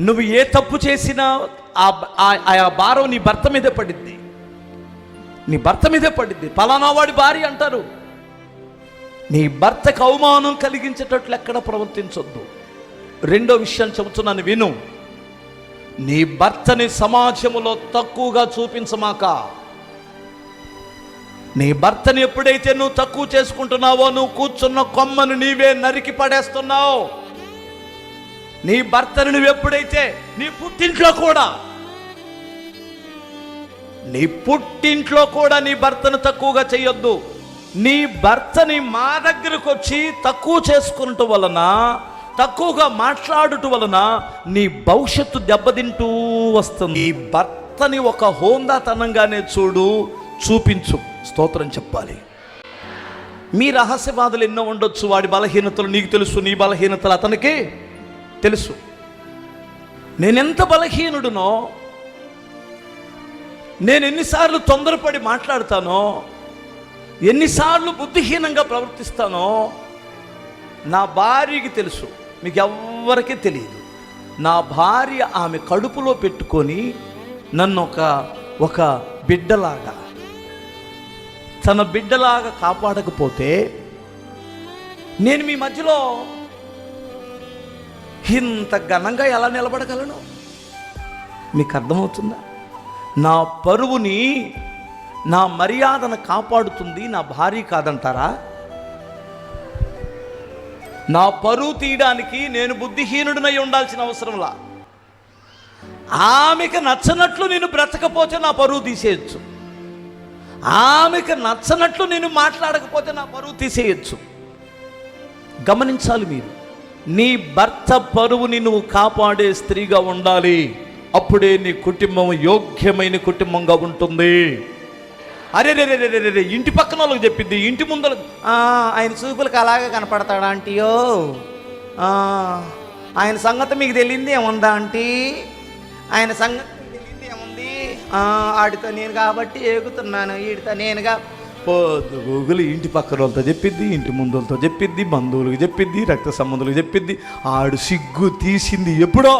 నువ్వు ఏ తప్పు చేసినా ఆ ఆ- భారం నీ భర్త మీదే పడిద్ది. నీ భర్త మీదే పడిద్ది. పలానా వాడి భార్య అంటారు. నీ భర్తకు అవమానం కలిగించేటట్లు ఎక్కడ ప్రవర్తించొద్దు. రెండో విషయం చెబుతున్నాను విను. నీ భర్తని సమాజంలో తక్కువగా చూపించమాక. నీ భర్తని ఎప్పుడైతే నువ్వు తక్కువ చేసుకుంటున్నావో నువ్వు కూర్చున్న కొమ్మను నీవే నరికి పడేస్తున్నావు. నీ భర్తను నువ్వు ఎప్పుడైతే నీ పుట్టింట్లో కూడా నీ పుట్టింట్లో కూడా నీ భర్తను తక్కువగా చేయొద్దు. నీ భర్తని మా దగ్గరకు వచ్చి తక్కువ చేసుకున్నట్టు వలన తక్కువగా మాట్లాడుట వలన నీ భవిష్యత్తు దెబ్బతింటూ వస్తుంది. నీ భర్తని ఒక హోందాతనంగానే చూడు చూపించు. స్తోత్రం చెప్పాలి. మీ రహస్యవాదులు ఎన్నో ఉండొచ్చు వాడి బలహీనతలు నీకు తెలుసు నీ బలహీనతలు అతనికి తెలుసు. నేనెంత బలహీనుడునో నేను ఎన్నిసార్లు తొందరపడి మాట్లాడతానో ఎన్నిసార్లు బుద్ధిహీనంగా ప్రవర్తిస్తానో నా భార్యకి తెలుసు. మీకు ఎవ్వరికీ తెలియదు. నా భార్య ఆమె కడుపులో పెట్టుకొని నన్ను ఒక ఒక బిడ్డలాగా తన బిడ్డలాగా కాపాడకపోతే నేను మీ మధ్యలో ఇంత ఘనంగా ఎలా నిలబడగలను? మీకు అర్థమవుతుందా? నా పరువుని నా మర్యాదను కాపాడుతుంది నా భార్య కాదంటారా? నా పరువు తీయడానికి నేను బుద్ధిహీనుడినై ఉండాల్సిన అవసరంలా? ఆమెకు నచ్చనట్లు నేను బ్రతకపోతే నా పరువు తీసేయచ్చు. ఆమెకు నచ్చనట్లు నేను మాట్లాడకపోతే నా పరువు తీసేయచ్చు. గమనించాలి మీరు. నీ భర్త పరువుని నువ్వు కాపాడే స్త్రీగా ఉండాలి. అప్పుడే నీ కుటుంబం యోగ్యమైన కుటుంబంగా ఉంటుంది. అరే రే రే రే రే ఇంటి పక్కన వాళ్ళకి చెప్పింది ఇంటి ముందర ఆయన చూపులకు అలాగే కనపడతాడా ఆంటీయో? ఆయన సంగతి మీకు తెలియంది ఏముందా ఆంటీ? ఆయన సంగతి తెలియంది ఏముంది? ఆడితో నేను కాబట్టి ఏగుతున్నాను వీడితో నేనుగా పొద్దు గూగులు ఇంటి పక్కన వాళ్ళతో చెప్పిద్ది ఇంటి ముందులతో చెప్పిద్ది బంధువులకు చెప్పిద్ది రక్త సంబంధులకు చెప్పిద్ది. ఆడు సిగ్గు తీసింది ఎప్పుడో.